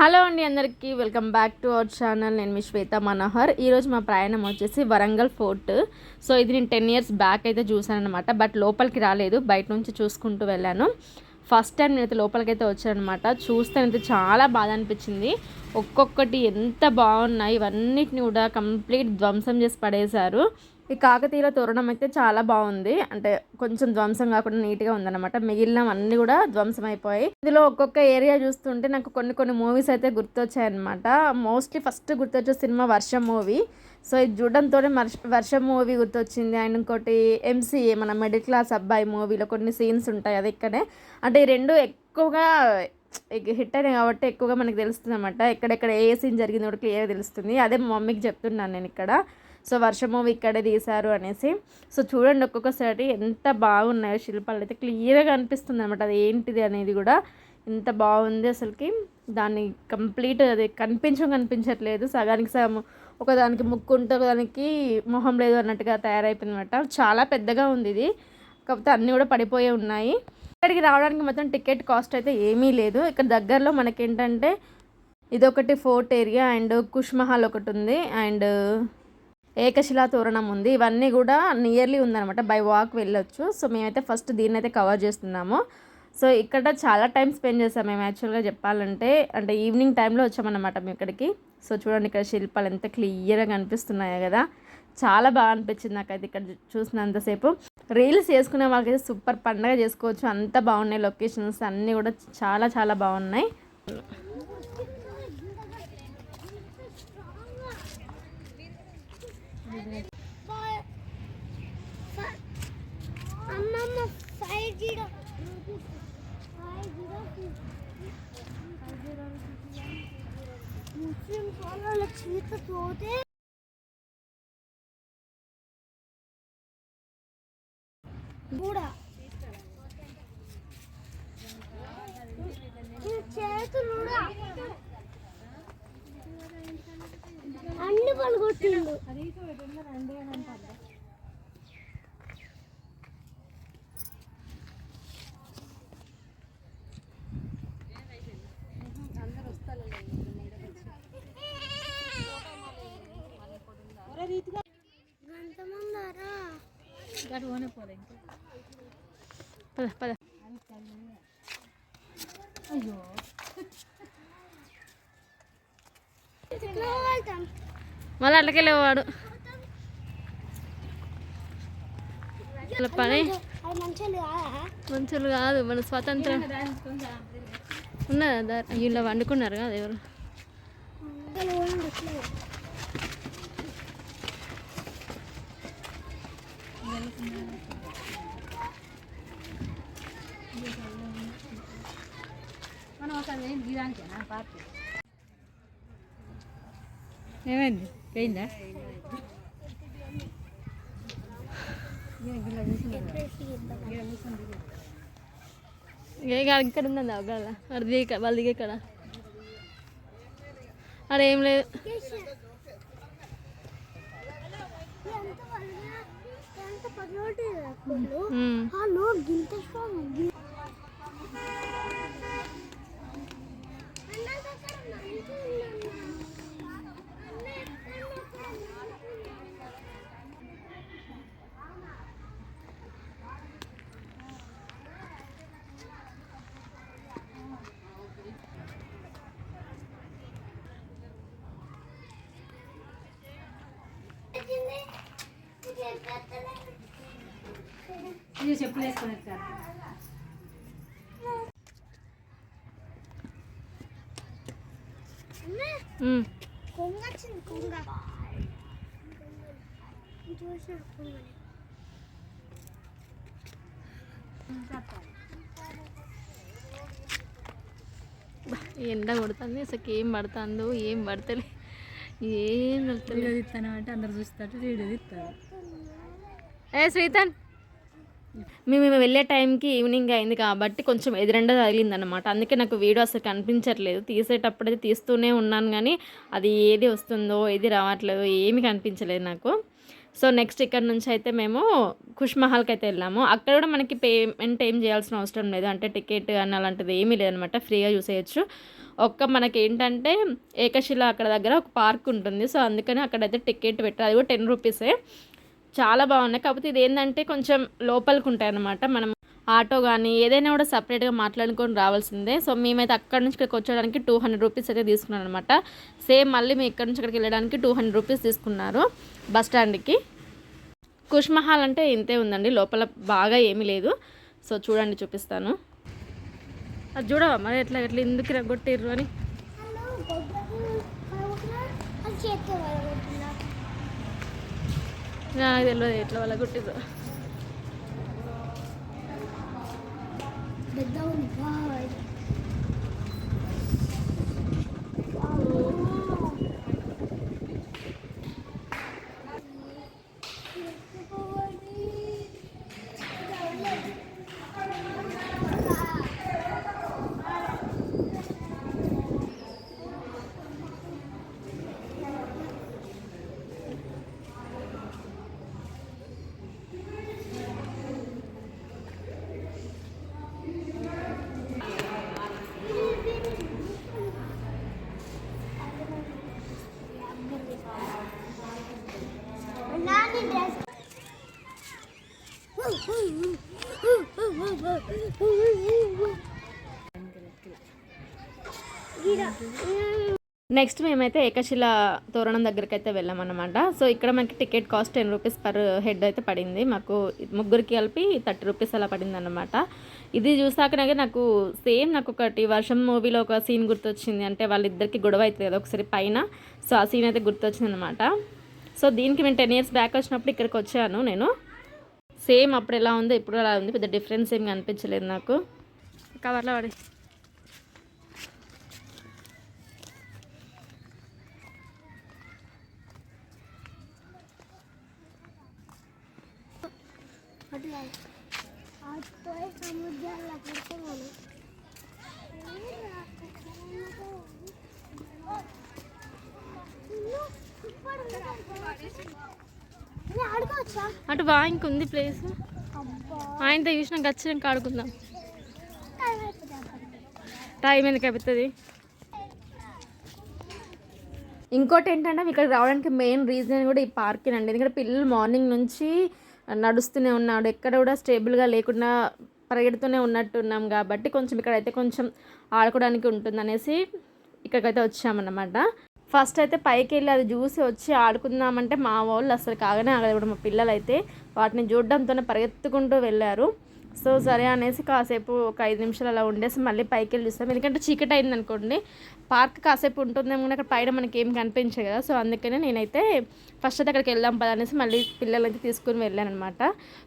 Hello అండి అందరికీ welcome back to our channel. నేను మీ శ్వేత మనోహర్. ఈరోజు మా ప్రయాణం వచ్చేసి వరంగల్ ఫోర్ట్. సో ఇది నేను టెన్ ఇయర్స్ బ్యాక్ అయితే చూశానమాట అనమాట బట్ లోపలికి రాలేదు. బయట నుంచి చూసుకుంటూ వెళ్ళాను. ఫస్ట్ టైం నేనైతే లోపలికైతే అయితే వచ్చానమాట చూస్తేనైతే చాలా బాధ అనిపించింది. ఒక్కొక్కటి ఎంత బాగున్నాయి. ఇవన్నిటిని కూడా కంప్లీట్ ధ్వంసం చేసి పడేశారు. ఈ కాకతీయుల తోరణం అయితే చాలా బాగుంది. అంటే కొంచెం ధ్వంసం కాకుండా నీట్గా ఉందన్నమాట. మిగిలినవన్నీ కూడా ధ్వంసం అయిపోయాయి ఇందులో ఒక్కొక్క ఏరియా చూస్తుంటే నాకు కొన్ని కొన్ని మూవీస్ అయితే గుర్తొచ్చాయన్నమాట. మోస్ట్లీ ఫస్ట్ గుర్తొచ్చే సినిమా వర్షం మూవీ. సో ఇది చూడడంతో వర్షం మూవీ గుర్తొచ్చింది. అండ్ ఇంకోటి ఎంసీఏ మన మిడిల్ క్లాస్ అబ్బాయి మూవీలో కొన్ని సీన్స్ ఉంటాయి అది ఇక్కడే. అంటే ఈ రెండు ఎక్కువగా హిట్ అయినాయి కాబట్టి ఎక్కువగా మనకు తెలుస్తుంది అనమాట ఎక్కడెక్కడ ఏ సీన్ జరిగిందో కూడా క్లియర్గా తెలుస్తుంది. అదే మా మమ్మీకి చెప్తున్నాను నేను ఇక్కడ. సో వర్షము ఇక్కడే తీశారు అనేసి. సో చూడండి ఒక్కొక్కసారి ఎంత బాగున్నాయో శిల్పాలు. అయితే క్లియర్గా అనిపిస్తుంది అనమాట అది ఏంటిది అనేది కూడా. ఎంత బాగుంది అసలుకి. దాన్ని కంప్లీట్ అది కనిపించం కనిపించట్లేదు. సగానికి సగం ఒకదానికి ముక్కు ఉంటే ఒకదానికి మొహం లేదు అన్నట్టుగా తయారైపోయింది అనమాట చాలా పెద్దగా ఉంది ఇది. కాకపోతే అన్నీ కూడా పడిపోయి ఉన్నాయి. ఇక్కడికి రావడానికి మొత్తం టికెట్ కాస్ట్ అయితే ఏమీ లేదు. ఇక్కడ దగ్గరలో మనకేంటంటే ఇదొకటి fort area and Khush Mahal ఒకటి ఉంది. అండ్ ఏకశిలా తోరణం ఉంది. ఇవన్నీ కూడా నియర్లీ ఉందనమాట బై వాక్ వెళ్ళొచ్చు. సో మేమైతే ఫస్ట్ దీన్ని అయితే కవర్ చేస్తున్నాము. సో ఇక్కడ చాలా టైం స్పెండ్ చేసాం మేము యాక్చువల్గా చెప్పాలంటే. అంటే ఈవినింగ్ టైంలో వచ్చామన్నమాట మేము ఇక్కడికి. సో చూడండి ఇక్కడ శిల్పాలు ఎంత క్లియర్గా కనిపిస్తున్నాయో కదా. చాలా బాగా అనిపించింది నాకైతే ఇక్కడ చూసినంతసేపు. రీల్స్ చేసుకునే వాళ్ళకైతే సూపర్. పండగ చేసుకోవచ్చు. అంత బాగున్నాయి లొకేషన్స్ అన్నీ కూడా చాలా చాలా బాగున్నాయి. అమ్మమ్మ ముస్లిం వాళ్ళ చీత పోతే కూడా చేతులు అన్ని పలుగొట్టిండు పద పద. మళ్ళీ అట్లకెళ్ళేవాడు. పని. మంచిగా కాదా మన స్వాతంత్రం. ఉన్నదా? వీళ్ళు వండుకున్నారు కదా ఎవరు? ఏమైంది? పోయిందా? ఇక్కడ ఉందండి అవగాల అది దిగ వాళ్ళు దిగే ఇక్కడ. అక్కడ ఏం లేదు. ఉమ్. హలో గింత strong చెప్పులు వేసుకొని వచ్చారు కొంగ వచ్చింది కొంగ చూసిన కొంగని బా, ఎండ కొడుతుంది. అసలు ఏం పడుతుందో ఏం పడతలే. ఏం పడతలే. వీడియో తీస్తాను అంటే అందరు చూస్తారు వీడియో తీస్తారు. ఏ శ్రీతన్! మేము మేము వెళ్ళే టైంకి ఈవినింగ్ అయింది కాబట్టి కొంచెం ఎదురెండ తగిలింది అనమాట అందుకే నాకు వీడియో అసలు కనిపించట్లేదు. తీసేటప్పుడు అయితే తీస్తూనే ఉన్నాను కానీ అది ఏది వస్తుందో ఏది రావట్లేదు ఏమీ కనిపించలేదు నాకు. సో నెక్స్ట్ ఇక్కడ నుంచి అయితే మేము ఖుష్ మహల్కి అయితే వెళ్ళాము. అక్కడ కూడా మనకి పేమెంట్ ఏం చేయాల్సిన అవసరం లేదు. అంటే టికెట్ అని అలాంటిది ఏమీ లేదనమాట ఫ్రీగా చూసేయచ్చు. ఒక్క మనకి ఏంటంటే ఏకశిల అక్కడ దగ్గర ఒక పార్క్ ఉంటుంది. సో అందుకని అక్కడైతే టికెట్ పెట్టారు అది కూడా టెన్ రూపీసే. చాలా బాగున్నాయి. కాకపోతే ఇది ఏంటంటే కొంచెం లోపలికి ఉంటాయి అన్నమాట మనం ఆటో కానీ ఏదైనా కూడా సపరేట్గా మాట్లాడుకొని రావాల్సిందే. సో మేమైతే అక్కడ నుంచి ఇక్కడికి వచ్చేయడానికి టూ హండ్రెడ్ రూపీస్ అయితే తీసుకున్నాను అనమాట సేమ్ మళ్ళీ మేము ఇక్కడ నుంచి ఇక్కడికి వెళ్ళడానికి టూ హండ్రెడ్ రూపీస్ తీసుకున్నారు బస్ స్టాండ్కి. కుష్ మహల్ అంటే ఇంతే ఉందండి. లోపల బాగా ఏమీ లేదు. సో చూడండి చూపిస్తాను. అది చూడవా? మరి ఎట్లా ఎట్లా ఎందుకు రగొట్టిర్రు అని? నాకు తెలియదు ఎట్లా వాళ్ళ కొట్టిర్రు పెద్ద ఉంది బాగా నాని డ్రెస్ నెక్స్ట్ మేమైతే ఏకశిల తోరణం దగ్గరికి అయితే వెళ్ళామన్నమాట. సో ఇక్కడ మనకి ticket cost ten rupees per head అయితే పడింది. మాకు ముగ్గురికి కలిపి థర్టీ రూపీస్ అలా పడింది అనమాట ఇది చూసాకనే నాకు సేమ్ నాకు ఒకటి వర్షం మూవీలో ఒక సీన్ గుర్తొచ్చింది. అంటే వాళ్ళిద్దరికి గొడవ అవుతుంది కదా ఒకసారి పైన. సో ఆ సీన్ అయితే గుర్తొచ్చింది అనమాట సో దీనికి మేము టెన్ ఇయర్స్ బ్యాక్ వచ్చినప్పుడు ఇక్కడికి వచ్చాను నేను. సేమ్ అప్పుడు ఎలా ఉందో ఇప్పుడు అలా ఉంది. పెద్ద డిఫరెన్స్ ఏమి కనిపించలేదు నాకు. కవర్లో పడి. అటు బా ఇంకుంది ప్లేస్. ఆయనతో చూసినాక వచ్చినాక ఆడుకుందాం. టైం టైం ఎందుకు అయిపోతుంది? ఇంకోటి ఏంటంటే ఇక్కడికి రావడానికి మెయిన్ రీజన్ కూడా ఈ పార్కింగ్ అండి ఎందుకంటే పిల్లలు మార్నింగ్ నుంచి నడుస్తూనే ఉన్నాడు. ఎక్కడ కూడా స్టేబుల్గా లేకుండా పరిగెడుతూనే ఉన్నట్టున్నాం కాబట్టి కొంచెం ఇక్కడైతే కొంచెం ఆడుకోవడానికి ఉంటుంది అనేసి ఇక్కడికైతే వచ్చామన్నమాట. ఫస్ట్ అయితే పైకి వెళ్ళి అది చూసి వచ్చి ఆడుకుందామంటే మా వాళ్ళు అసలు కాగానే ఆగలేదు. మా పిల్లలు అయితే వాటిని చూడడంతోనే పరిగెత్తుకుంటూ వెళ్ళారు. సో సరే అనేసి కాసేపు ఒక ఐదు నిమిషాలు అలా ఉండేసి మళ్ళీ పైకి వెళ్ళి చూస్తాం ఎందుకంటే చీకటి అయింది అనుకోండి పార్క్ కాసేపు ఉంటుందేమో కానీ అక్కడ పైన మనకి ఏం కనిపించదు కదా. సో అందుకనే నేనైతే ఫస్ట్ అయితే అక్కడికి వెళ్దాం పద అనేసి మళ్ళీ పిల్లలకి తీసుకుని వెళ్ళాను అనమాట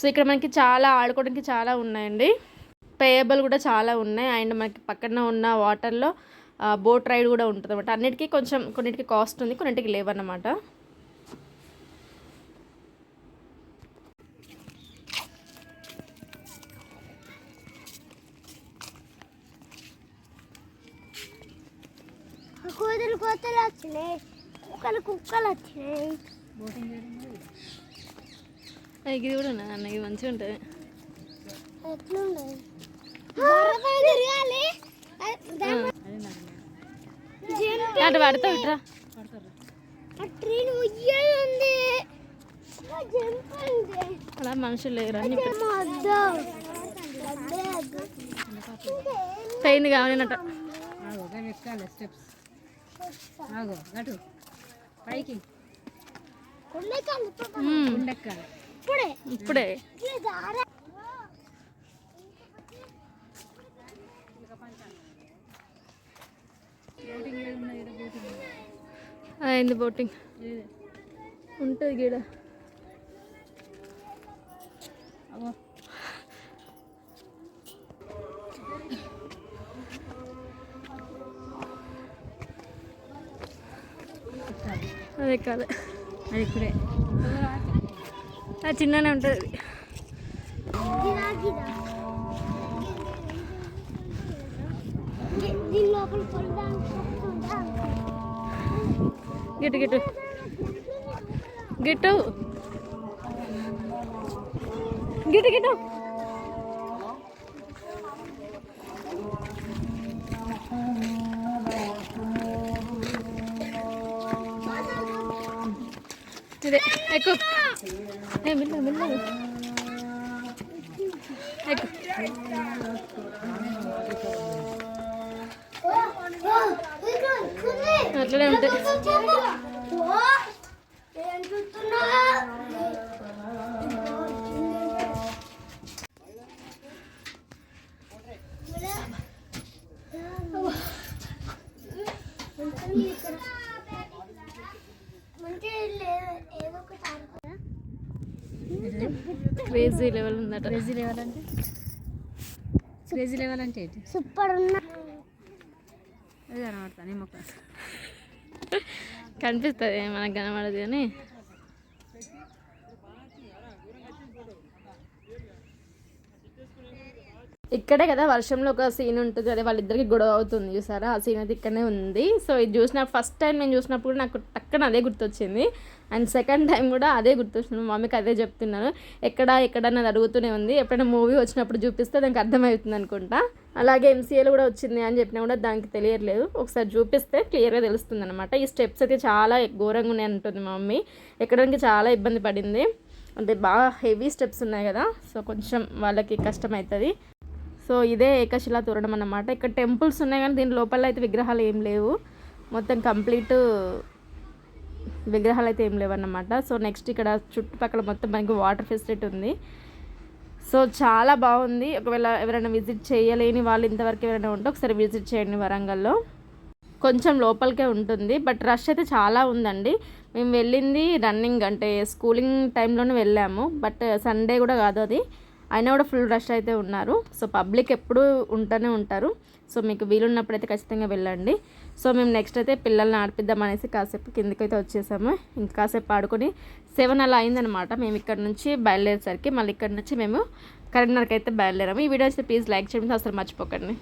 సో ఇక్కడ మనకి చాలా ఆడుకోవడానికి చాలా ఉన్నాయండి. పేయబుల్ కూడా చాలా ఉన్నాయి. అండ్ మనకి పక్కన ఉన్న వాటర్లో బోట్ రైడ్ కూడా ఉంటుంది అనమాట అన్నిటికీ కొంచెం కొన్నిటికి కాస్ట్ ఉంది కొన్నిటికి లేవన్నమాట. కోతులు కోతలు వచ్చినాయి. కుక్కలు కుక్కలు వచ్చినాయి. ఇది కూడా ఉన్నది అన్న ఇది మంచిగా ఉంటుంది అటు పడతావు ఇట్రా ట్రైన్ ఉంది. అలా మనుషులు లేరు అని. పెయింది కావాలన్నట్టు ఆగో అటు. పైకి. ఇప్పుడే అయింది బోటింగ్? ఉంటుంది గీడ. అదే కాదు అది ఇప్పుడే అది ఉంటుంది గిట్టు గిట్టు గిట్టు గిట్టు గిట్టు గిట గిట ఇదే ఎక్కువ ఏ మిల్ల మిల్ల ఎక్కువ అట్లనే ఉంటాయి క్రేజీ లెవెల్ ఉందట. క్రేజీ లెవెల్ అంటే? క్రేజీ లెవెల్ అంటే ఏంటి? సూపర్ ఉన్నా. అది కనబడతా నీ ముఖం. కనిపిస్తుంది మనకు కనబడదు కానీ. ఇక్కడే కదా వర్షంలో ఒక సీన్ ఉంటుంది అదే వాళ్ళిద్దరికి గొడవ అవుతుంది చూసారా? ఆ సీన్ అయితే ఇక్కడనే ఉంది. సో ఇది చూసిన ఫస్ట్ టైం నేను చూసినప్పుడు నాకు టక్కన అదే గుర్తొచ్చింది. అండ్ సెకండ్ టైం కూడా అదే గుర్తొచ్చింది మమ్మీకి అదే చెప్తున్నాను ఎక్కడ ఎక్కడ అన్నది అడుగుతూనే ఉంది. ఎప్పుడైనా మూవీ వచ్చినప్పుడు చూపిస్తే దానికి అర్థమవుతుంది అనుకుంటా. అలాగే ఎంసీఏలో కూడా వచ్చింది అని చెప్పినా కూడా దానికి తెలియట్లేదు. ఒకసారి చూపిస్తే క్లియర్గా తెలుస్తుంది అనమాట ఈ స్టెప్స్ అయితే చాలా ఘోరంగా ఉన్నాయి అంటుంది మా మమ్మీ. ఎక్కడానికి చాలా ఇబ్బంది పడింది. అంటే బాగా హెవీ స్టెప్స్ ఉన్నాయి కదా. సో కొంచెం వాళ్ళకి కష్టం అవుతుంది సో ఇదే ఏకశిలా తోరణం అన్నమాట. ఇక్కడ టెంపుల్స్ ఉన్నాయి కానీ దీని లోపల అయితే విగ్రహాలు ఏం లేవు. మొత్తం కంప్లీట్ విగ్రహాలు అయితే ఏం లేవన్నమాట. సో నెక్స్ట్ ఇక్కడ చుట్టుపక్కల మొత్తం మనకి వాటర్ ఫెసిలిటీ ఉంది. సో చాలా బాగుంది. ఒకవేళ ఎవరైనా విజిట్ చేయలేని వాళ్ళు ఇంతవరకు ఎవరైనా ఉంటే ఒకసారి విజిట్ చేయండి వరంగల్లో. కొంచెం లోపలికే ఉంటుంది. బట్ రష్ అయితే చాలా ఉందండి. మేము వెళ్ళింది రన్నింగ్ అంటే స్కూలింగ్ టైంలోనే వెళ్ళాము. బట్ సండే కూడా కాదు అది. అయినా కూడా ఫుల్ రష్ అయితే ఉన్నారు. సో పబ్లిక్ ఎప్పుడూ ఉంటూనే ఉంటారు. సో మీకు వీలున్నప్పుడు అయితే ఖచ్చితంగా వెళ్ళండి. సో మేము నెక్స్ట్ అయితే పిల్లల్ని ఆడిపిద్దాం అనేసి కాసేపు కిందకైతే వచ్చేసాము. ఇంకా కాసేపు ఆడుకొని సెవెన్ అలా అయిందనమాట మేము ఇక్కడ నుంచి బయలుదేరేసరికి మళ్ళీ ఇక్కడ నుంచి మేము కరీంనగర్కి అయితే బయలుదేరాము. ఈ వీడియో అయితే ప్లీజ్ లైక్ చేయడం. అసలు మర్చిపోకండి.